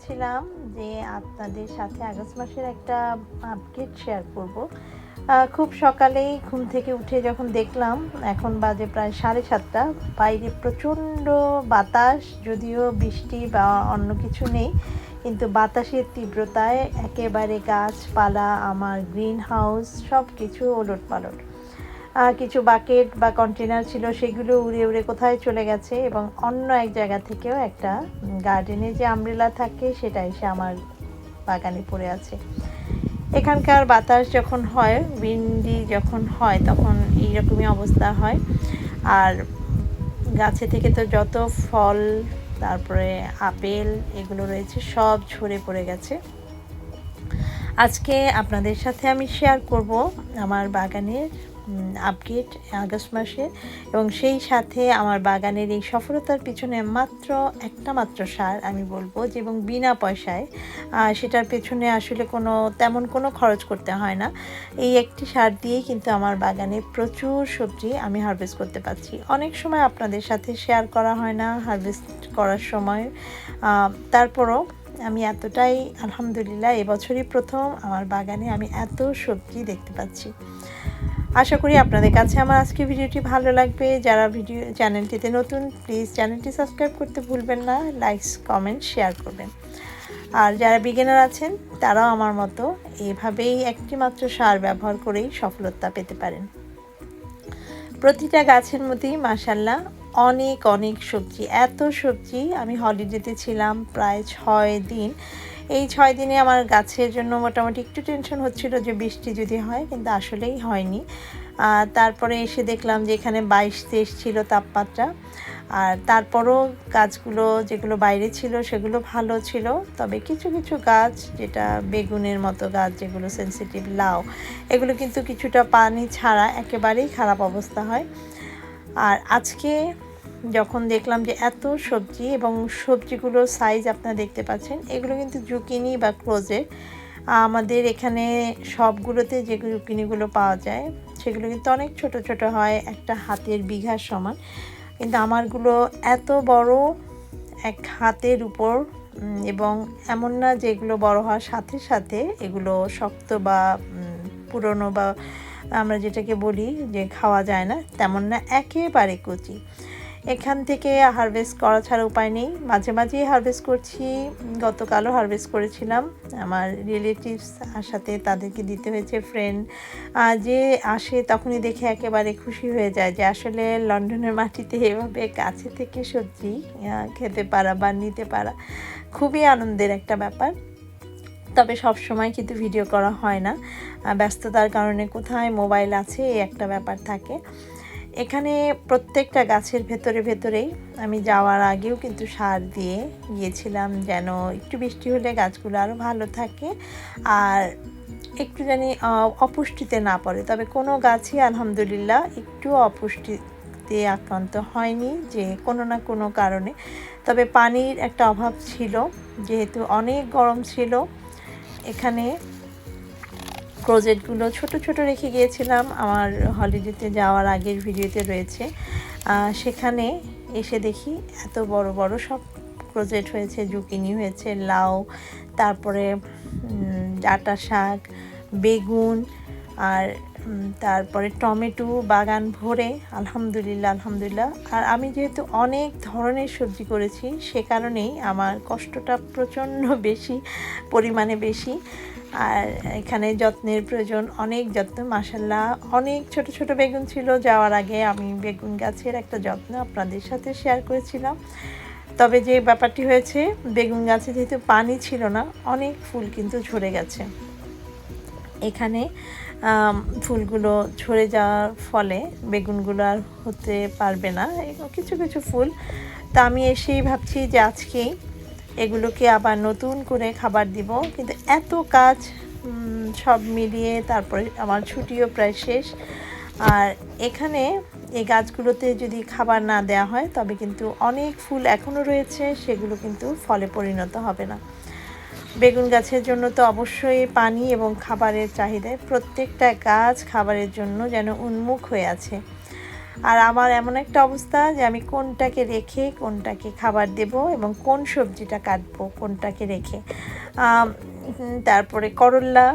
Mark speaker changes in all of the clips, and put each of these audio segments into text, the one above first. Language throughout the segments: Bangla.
Speaker 1: ভেবেছিলাম যে আপনাদের সাথে আগস্ট মাসের একটা আপডেট শেয়ার করব। খুব সকালেই ঘুম থেকে উঠে যখন দেখলাম, এখন বাজে প্রায় সাড়ে সাতটা, বাইরে প্রচণ্ড বাতাস, যদিও বৃষ্টি বা অন্য কিছু নেই, কিন্তু বাতাসের তীব্রতায় একেবারে গাছপালা, আমার গ্রিন হাউস সব কিছু ওলট পালট কিছু বাকেট বা কন্টেনার ছিল, সেগুলো উড়ে উড়ে কোথায় চলে গেছে এবং অন্য এক জায়গা থেকেও একটা গার্ডেনে যে আমব্রেলা থাকে, সেটা এসে আমার বাগানে পড়ে আছে। এখানকার বাতাস যখন হয় উইন্ডি যখন হয়, তখন এইরকমই অবস্থা হয়। আর গাছে থেকে তো যত ফল, তারপরে আপেল এগুলো রয়েছে, সব ঝরে পড়ে গেছে। আজকে আপনাদের সাথে আমি শেয়ার করব আমার বাগানের আপডেট আগস্ট মাসে এবং সেই সাথে আমার বাগানের এই সফলতার পিছনে মাত্র একটা মাত্র সার আমি বলব যে এবং বিনা পয়সায় সেটার পেছনে আসলে কোনো তেমন কোনো খরচ করতে হয় না। এই একটি সার দিয়েই কিন্তু আমার বাগানে প্রচুর সবজি আমি হারভেস্ট করতে পারছি। অনেক সময় আপনাদের সাথে শেয়ার করা হয় না হারভেস্ট করার সময়। তারপরও আমি এতটাই, আলহামদুলিল্লাহ, এবছরই প্রথম আমার বাগানে আমি এত সবজি দেখতে পাচ্ছি। আশা করি আপনাদের কাছে আমার আজকে ভিডিওটি ভালো লাগবে। যারা ভিডিও, চ্যানেলটিতে নতুন প্লিজ চ্যানেলটি সাবস্ক্রাইব করতে ভুলবেন না লাইকস কমেন্ট শেয়ার করবেন। আর যারা বিগিনার আছেন, তারাও আমার মতো এভাবেই একটি মাত্র সার ব্যবহার করেই সফলতা পেতে পারেন। প্রতিটা গাছের মধ্যেই মাসাল্লাহ অনেক অনেক সবজি, এত সবজি আমি হলিডেতে ছিলাম প্রায় ছয় দিন। এই ছয় দিনে আমার গাছের জন্য মোটামুটি একটু টেনশন হচ্ছিল যে বৃষ্টি যদি হয়, কিন্তু আসলেই হয়নি। তারপরে এসে দেখলাম যে এখানে বাইশ তেইশ ছিল তাপমাত্রা। আর তারপরও গাছগুলো যেগুলো বাইরে ছিল সেগুলো ভালো ছিল। তবে কিছু কিছু গাছ, যেটা বেগুনের মতো গাছ, যেগুলো সেন্সিটিভ লাউ, এগুলো কিন্তু কিছুটা পানি ছাড়া একেবারেই খারাপ অবস্থা হয়। আর আজকে যখন দেখলাম যে এত সবজি এবং সবজিগুলোর সাইজ আপনারা দেখতে পাচ্ছেন, এগুলো কিন্তু জুকিনি বা ক্লোজেট আমাদের এখানে সবগুলোতে যে জুকিনিগুলো পাওয়া যায়, সেগুলো কিন্তু অনেক ছোট ছোট হয়, একটা হাতের বিঘার সমান। কিন্তু আমারগুলো এত বড়, এক হাতের উপর এবং এমন না যেগুলো বড় হওয়ার সাথে সাথে এগুলো শক্ত বা পুরনো বা আমরা যেটাকে বলি যে খাওয়া যায় না, তেমন না, একেবারে কচি। এখান থেকে হারভেস্ট করা ছাড়া উপায় নেই। মাঝে মাঝেই হারভেস্ট করছি, গতকালও হারভেস্ট করেছিলাম। আমার রিলেটিভস সাথে তাদেরকে দিতে হয়েছে ফ্রেন্ড যে আসে তখনই দেখে একেবারে খুশি হয়ে যায় যে আসলে লন্ডনের মাটিতে এভাবে কাছে থেকে সবজি খেতে পারা বা নিতে পারা খুবই আনন্দের একটা ব্যাপার। তবে সব সময় কিন্তু ভিডিও করা হয় না। ব্যস্ততার কারণে কোথায় মোবাইল আছে, এই একটা ব্যাপার থাকে। এখানে প্রত্যেকটা গাছের ভেতরে ভেতরেই আমি যাওয়ার আগেও কিন্তু সার দিয়ে গিয়েছিলাম যেন একটু বৃষ্টি হলে গাছগুলো আরও ভালো থাকে আর একটু জানি অপুষ্টিতে না পড়ে। তবে কোনো গাছই আলহামদুলিল্লাহ একটু অপুষ্টিতে আক্রান্ত হয়নি যে কোনো না কোনো কারণে। তবে পানির একটা অভাব ছিল, যেহেতু অনেক গরম ছিল, এখানে প্রজেক্টগুলো ছোট ছোট রেখে গিয়েছিলাম। আমার হলিডেতে যাওয়ার আগের ভিডিওতে রয়েছে। সেখানে এসে দেখি এত বড় বড় সব প্রজেক্ট হয়েছে। জুকিনি হয়েছে, লাউ, তারপরে ডাঁটা শাক, বেগুন, আর তারপরে টমেটো, বাগান ভরে, আলহামদুলিল্লাহ আলহামদুলিল্লাহ। আর আমি যেহেতু অনেক ধরনের সবজি করেছি, সে কারণেই আমার কষ্টটা প্রচণ্ড বেশি, পরিমাণে বেশি। আর এখানে যত্নের প্রয়োজন অনেক যত্ন মাসাল্লাহ অনেক ছোট ছোট বেগুন ছিল, যাওয়ার আগে আমি বেগুন গাছের একটা যত্ন আপনাদের সাথে শেয়ার করেছিলাম। তবে যে ব্যাপারটি হয়েছে, বেগুন গাছে যেহেতু পানি ছিল না, অনেক ফুল কিন্তু ঝরে গেছে। এখানে ফুলগুলো ঝরে যাওয়ার ফলে বেগুনগুলো আর হতে পারবে না কিছু কিছু ফুল। তা আমি এসেই ভাবছি যে আজকেই এগুলোকে আবার নতুন করে খাবার দিব। কিন্তু এত কাজ সব মিলিয়ে তারপরে আমার ছুটিও প্রায় শেষ। আর এখানে এই গাছগুলোতে যদি খাবার না দেওয়া হয়, তবে কিন্তু অনেক ফুল এখনও রয়েছে, সেগুলো কিন্তু ফলে পরিণত হবে না। বেগুন গাছের জন্য তো অবশ্যই পানি এবং খাবারের চাহিদায় প্রত্যেকটা গাছ খাবারের জন্য যেন উন্মুখ হয়ে আছে। আর আমার এমন একটা অবস্থা যে আমি কোনটাকে রেখে কোনটাকে খাবার দেব এবং কোন সবজিটা কাটবো কোনটাকে রেখে। তারপরে করল্লা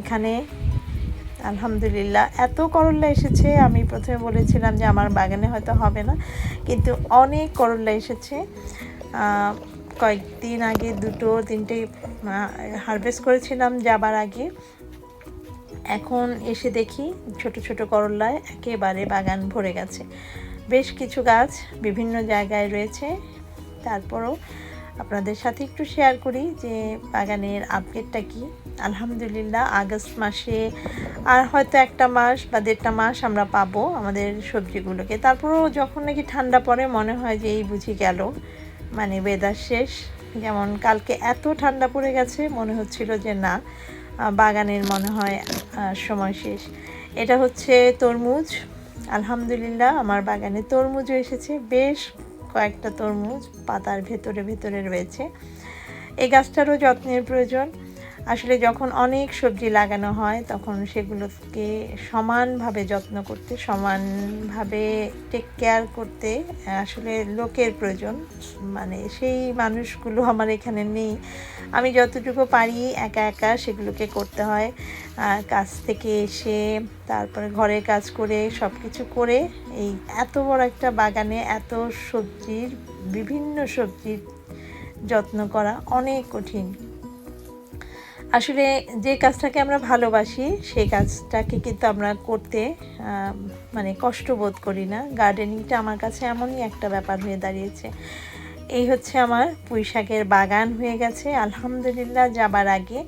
Speaker 1: এখানে আলহামদুলিল্লাহ এত করল্লা এসেছে। আমি প্রথমে বলেছিলাম যে আমার বাগানে হয়তো হবে না, কিন্তু অনেক করল্লা এসেছে। কয়েকদিন আগে দুটো, তিনটে হারভেস্ট করেছিলাম যাবার আগে। এখন এসে দেখি ছোট ছোট করল্লায় একেবারে বাগান ভরে গেছে। বেশ কিছু গাছ বিভিন্ন জায়গায় রয়েছে। তারপরও আপনাদের সাথে একটু শেয়ার করি যে বাগানের আপডেটটা কি। আলহামদুলিল্লাহ, আগস্ট মাসে আর হয়তো একটা মাস বা দেড়টা মাস আমরা পাবো আমাদের সবজিগুলোকে। তারপরও যখন নাকি ঠান্ডা পড়ে মনে হয় যে এই বুঝি গেল। মানে ওয়েদার শেষ। যেমন কালকে এত ঠান্ডা পড়ে গেছে, মনে হচ্ছিল যে না। বাগানের মনে হয় সময় শেষ। এটা হচ্ছে তরমুজ। আলহামদুলিল্লাহ, আমার বাগানে তরমুজও এসেছে। বেশ কয়েকটা তরমুজ পাতার ভেতরে ভেতরে রয়েছে। এই গাছটারও যত্নের প্রয়োজন। আসলে যখন অনেক সবজি লাগানো হয়, তখন সেগুলোকে সমানভাবে যত্ন করতে, সমানভাবে টেক কেয়ার করতে আসলে লোকের প্রয়োজন। মানে সেই মানুষগুলো আমার এখানে নেই। আমি যতটুকু পারি একা একা সেগুলোকে করতে হয়। কাজ থেকে এসে, তারপরে ঘরের কাজ করে সব কিছু করে, এই এত বড় একটা বাগানে এত সবজির, বিভিন্ন সবজির যত্ন করা অনেক কঠিন। আসলে যে কাজটাকে আমরা ভালোবাসি, সেই কাজটাকে কিন্তু আমরা করতে মানে কষ্ট বোধ করি না। গার্ডেনিংটা আমার কাছে এমনই একটা ব্যাপার হয়ে দাঁড়িয়েছে। এই হচ্ছে আমার পুঁই শাকের বাগান হয়ে গেছে। আলহামদুলিল্লাহ যাবার আগে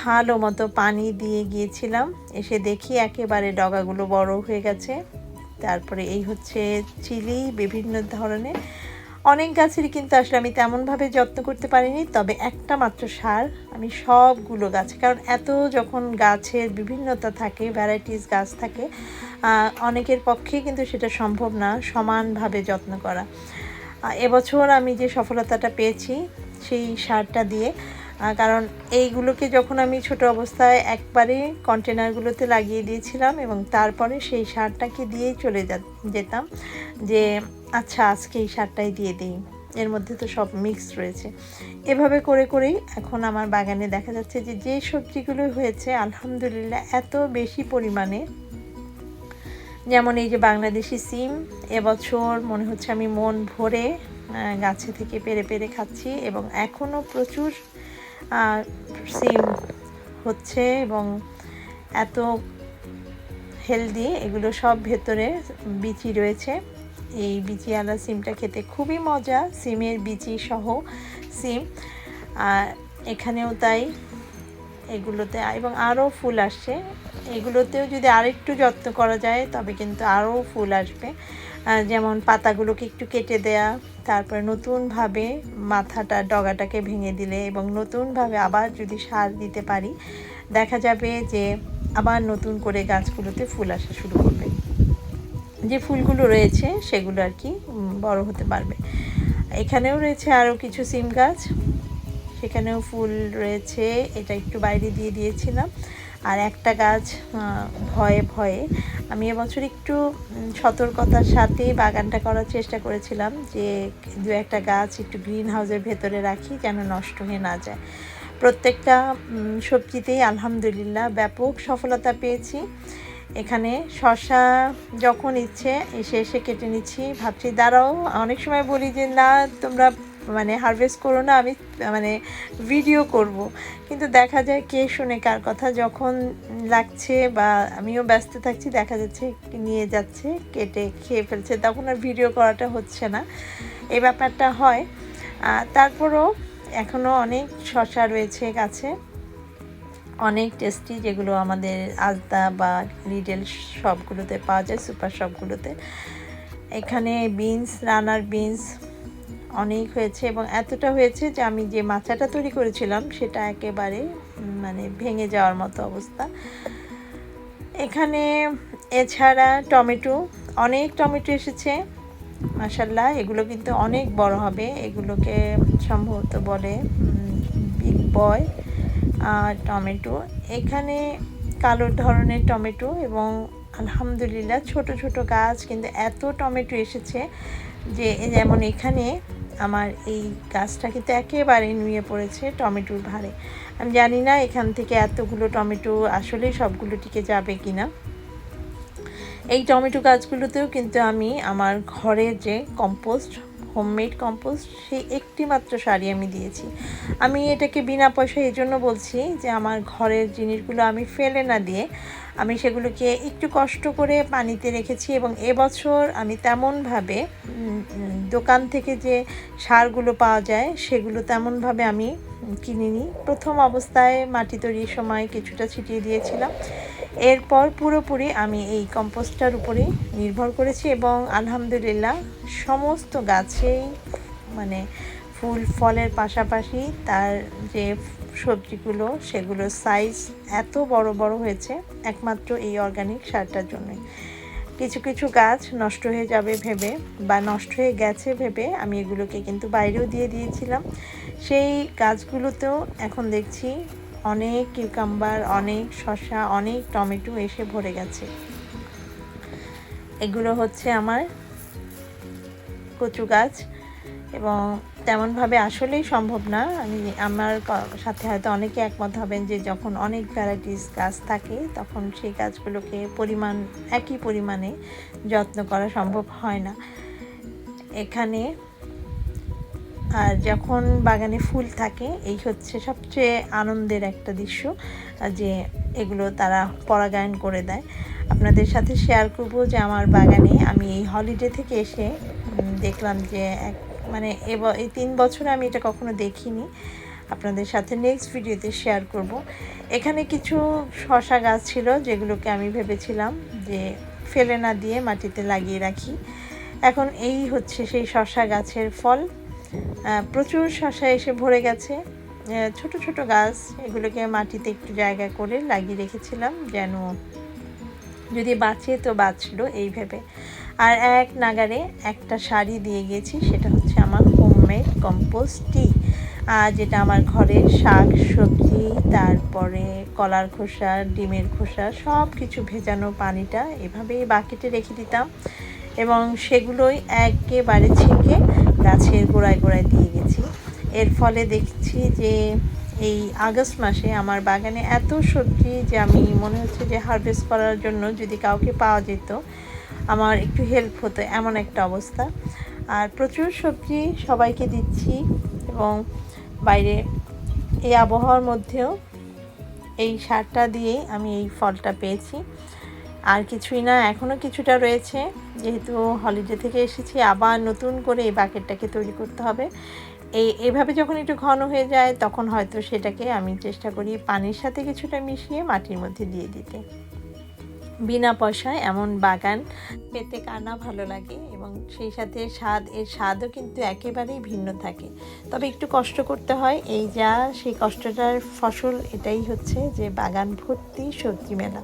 Speaker 1: ভালো মতো পানি দিয়ে গিয়েছিলাম। এসে দেখি একেবারে ডগাগুলো বড় হয়ে গেছে। তারপরে এই হচ্ছে চিলি, বিভিন্ন ধরনের অনেক গাছেরই কিন্তু আসলে আমি তেমনভাবে যত্ন করতে পারিনি, তবে একটা মাত্র সার আমি সবগুলো গাছ, কারণ এত যখন গাছের বিভিন্নতা থাকে ভ্যারাইটিস গাছ থাকে অনেকের পক্ষে কিন্তু সেটা সম্ভব না সমানভাবে যত্ন করা। এবছর আমি যে সফলতাটা পেয়েছি সেই সারটা দিয়ে কারণ এইগুলোকে যখন আমি ছোট অবস্থায় একবারে কন্টেনারগুলোতে লাগিয়ে দিয়েছিলাম এবং তারপরে সেই সারটাকে দিয়েই চলে যেতাম যে আচ্ছা আজকে এই সারটাই দিয়ে দিই। এর মধ্যে তো সব মিক্স রয়েছে। এভাবে করে করেই এখন আমার বাগানে দেখা যাচ্ছে যে যে সবজিগুলো হয়েছে, আলহামদুলিল্লাহ, এত বেশি পরিমাণে। যেমন এই যে বাংলাদেশি সিম, এবছর মনে হচ্ছে আমি মন ভরে গাছে থেকে পেরে পেরে খাচ্ছি এবং এখনও প্রচুর সিম হচ্ছে এবং এত হেলদি, এগুলো সব ভেতরে বিচি রয়েছে। এই বিচিওয়ালা সিমটা খেতে খুবই মজা, সিমের বিচি সহ সিম। আর এখানেও তাই এগুলোতে, এবং আরও ফুল আসছে। এগুলোতেও যদি আরেকটু যত্ন করা যায়, তবে কিন্তু আরও ফুল আসবে। যেমন পাতাগুলোকে একটু কেটে দেয়া, তারপরে নতুনভাবে মাথাটা, ডগাটাকে ভেঙে দিলে, এবং নতুনভাবে আবার যদি সার দিতে পারি, দেখা যাবে যে আবার নতুন করে গাছগুলোতে ফুল আসা শুরু করবে যে ফুলগুলো রয়েছে সেগুলো আর কি বড় হতে পারবে। এখানেও রয়েছে আরও কিছু সিম গাছ। সেখানেও ফুল রয়েছে, এটা একটু বাইরে দিয়ে দিয়েছিলাম। আর একটা গাছ ভয়ে ভয়ে আমি এবছর একটু সতর্কতার সাথে বাগানটা করার চেষ্টা করেছিলাম যে দু একটা গাছ একটু গ্রিন হাউসের ভেতরে রাখি যেন নষ্ট হয়ে না যায়। প্রত্যেকটা সবজিতেই আলহামদুলিল্লাহ ব্যাপক সফলতা পেয়েছি। এখানে শশা যখন ইচ্ছে, এসে এসে কেটে নিচ্ছি। ভাবছি, দাঁড়াও, অনেক সময় বলি যে, না, তোমরা মানে হারভেস্ট করো না, আমি মানে ভিডিও করব। কিন্তু দেখা যায়, কে শুনে, কার কথা, যখন লাগছে বা আমিও ব্যস্ত থাকছি, দেখা যাচ্ছে নিয়ে যাচ্ছে, কেটে খেয়ে ফেলছে, তখন আর ভিডিও করাটা হচ্ছে না। এই ব্যাপারটা হয়। তারপরও এখনও অনেক শশা রয়েছে গাছে। অনেক টেস্টি যেগুলো আমাদের আজদা বা লিডেল শপগুলোতে পাওয়া যায় সুপার শপগুলোতে এখানে বিনস রানার বিনস অনেক হয়েছে এবং এতটা হয়েছে যে আমি যে মাচাটা তৈরি করেছিলাম সেটা একেবারে মানে ভেঙে যাওয়ার মতো অবস্থা। এখানে এছাড়া টমেটো, অনেক টমেটো এসেছে মাসাল্লাহ এগুলো কিন্তু অনেক বড় হবে, এগুলোকে সম্ভবত বলে বিগ বয় টমেটো। এখানে কালো ধরনের টমেটো এবং আলহামদুলিল্লাহ ছোট ছোট গাছ, কিন্তু এত টমেটো এসেছে যে যেমন এখানে আমার এই গাছটা কিন্তু একেবারে নুয়ে পড়েছে টমেটোর ভারে আমি জানি না এখান থেকে এতগুলো টমেটো আসলেই সবগুলো টিকে যাবে কি না এই টমেটো গাছগুলোতেও কিন্তু আমি আমার ঘরের যে কম্পোস্ট হোমমেড কম্পোস্ট সেই একটি মাত্র শাড়ি আমি দিয়েছি। আমি এটাকে বিনা পয়সা এই জন্য বলছি যে আমার ঘরের জিনিসগুলো আমি ফেলে না দিয়ে আমি সেগুলোকে একটু কষ্ট করে পানিতে রেখেছি এবং এবছর আমি তেমনভাবে দোকান থেকে যে সারগুলো পাওয়া যায় সেগুলো তেমনভাবে আমি কিনিনি। প্রথম অবস্থায় মাটি তৈরির সময় কিছুটা ছিটিয়ে দিয়েছিলাম। এরপর পুরোপুরি আমি এই কম্পোস্টটার উপরে নির্ভর করেছি এবং আলহামদুলিল্লাহ সমস্ত গাছেই মানে ফুল ফলের পাশাপাশি তার যে সবজিগুলো সেগুলোর সাইজ এত বড় বড় হয়েছে, একমাত্র এই অর্গানিক সারটার জন্যই। কিছু কিছু গাছ নষ্ট হয়ে যাবে ভেবে বা নষ্ট হয়ে গেছে ভেবে আমি এগুলোকে কিন্তু বাইরেও দিয়ে দিয়েছিলাম। সেই গাছগুলোতেও এখন দেখছি অনেক কিউকাম্বার, অনেক শসা, অনেক টমেটো এসে ভরে গেছে। এগুলো হচ্ছে আমার কচু গাছ এবং তেমনভাবে আসলেই সম্ভব না। আমি, আমার সাথে হয়তো অনেকে একমত হবেন যে যখন অনেক ভ্যারাইটিস গাছ থাকে, তখন সেই গাছগুলোকে পরিমাণ, একই পরিমাণে যত্ন করা সম্ভব হয় না। এখানে আর যখন বাগানে ফুল থাকে, এই হচ্ছে সবচেয়ে আনন্দের একটা দৃশ্য যে এগুলো তারা পরাগায়ন করে দেয়। আপনাদের সাথে শেয়ার করব যে আমার বাগানে আমি এই হলিডে থেকে এসে দেখলাম যে এক মানে এই তিন বছরে আমি এটা কখনো দেখিনি। আপনাদের সাথে নেক্সট ভিডিওতে শেয়ার করব। এখানে কিছু শশা গাছ ছিল যেগুলোকে আমি ভেবেছিলাম যে ফেলে না দিয়ে মাটিতে লাগিয়ে রাখি। এখন এই হচ্ছে সেই শশা গাছের ফল। প্রচুর শশা এসে ভরে গেছে। ছোট ছোট গাছ, এগুলোকে মাটিতে একটু জায়গা করে লাগিয়ে রেখেছিলাম যেন যদি বাঁচে তো বাঁচলো এই ভেবে আর এক নাগারে একটা শাড়ি দিয়ে গেছি, সেটা হচ্ছে আমার হোমমেড কম্পোস্ট টি যেটা আমার ঘরের শাক, সবজি, তারপরে কলার খোসা, ডিমের খোসা সব কিছু ভেজানো পানিটা এভাবেই বাকেটে রেখে দিতাম। এবং সেগুলোই একেবারে ছেঁকে গাছের গোড়ায় গোড়ায় দিয়ে গেছি। এর ফলে দেখছি যে এই আগস্ট মাসে আমার বাগানে এত সবজি যে আমি, মনে হচ্ছে যে হারভেস্ট করার জন্য যদি কাউকে পাওয়া যেত, আমার একটু হেল্প হতো এমন একটা অবস্থা। আর প্রচুর সবজি সবাইকে দিচ্ছি এবং বাইরে এই আবহাওয়ার মধ্যেও এই সারটা দিয়েই আমি এই ফলটা পেয়েছি। আর কিছুই না এখনও কিছুটা রয়েছে। যেহেতু হলিডে থেকে এসেছি, আবার নতুন করে এই বাকেটটাকে তৈরি করতে হবে। এই, এভাবে যখন একটু ঘন হয়ে যায়, তখন হয়তো সেটাকে আমি চেষ্টা করি পানির সাথে কিছুটা মিশিয়ে মাটির মধ্যে দিয়ে দিতে। বিনা পয়সায় এমন বাগান পেতে কানা ভালো লাগে এবং সেই সাথে স্বাদ, এর স্বাদও কিন্তু একেবারেই ভিন্ন থাকে। তবে একটু কষ্ট করতে হয়, এই যা সেই কষ্টটার ফসল এটাই হচ্ছে যে বাগান ভর্তি সবজি মেলা।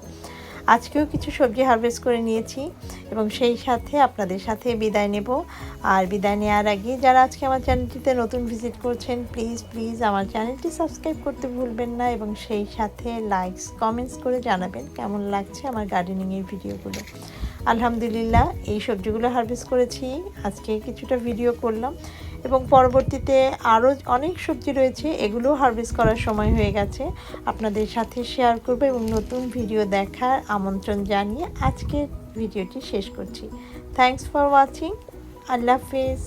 Speaker 1: আজকেও কিছু সবজি হারভেস্ট করে নিয়েছি এবং সেই সাথে আপনাদের সাথে বিদায় নেব। আর বিদায় নেওয়ার আগে যারা আজকে আমার চ্যানেলটিতে নতুন ভিজিট করছেন প্লিজ প্লিজ আমার চ্যানেলটি সাবস্ক্রাইব করতে ভুলবেন না এবং সেই সাথে লাইকস কমেন্টস করে জানাবেন কেমন লাগছে আমার গার্ডেনিংয়ের ভিডিওগুলো। আলহামদুলিল্লাহ, এই সবজিগুলো হারভেস্ট করেছি। আজকে কিছুটা ভিডিও করলাম। এবং পরবর্তীতে আরও অনেক সবজি রয়েছে, এগুলো হারভেস্ট করার সময় হয়ে গেছে। আপনাদের সাথে শেয়ার করব এবং নতুন ভিডিও দেখার আমন্ত্রণ জানিয়ে আজকের ভিডিওটি শেষ করছি। থ্যাংকস ফর ওয়াচিং আল্লাহ হাফেজ।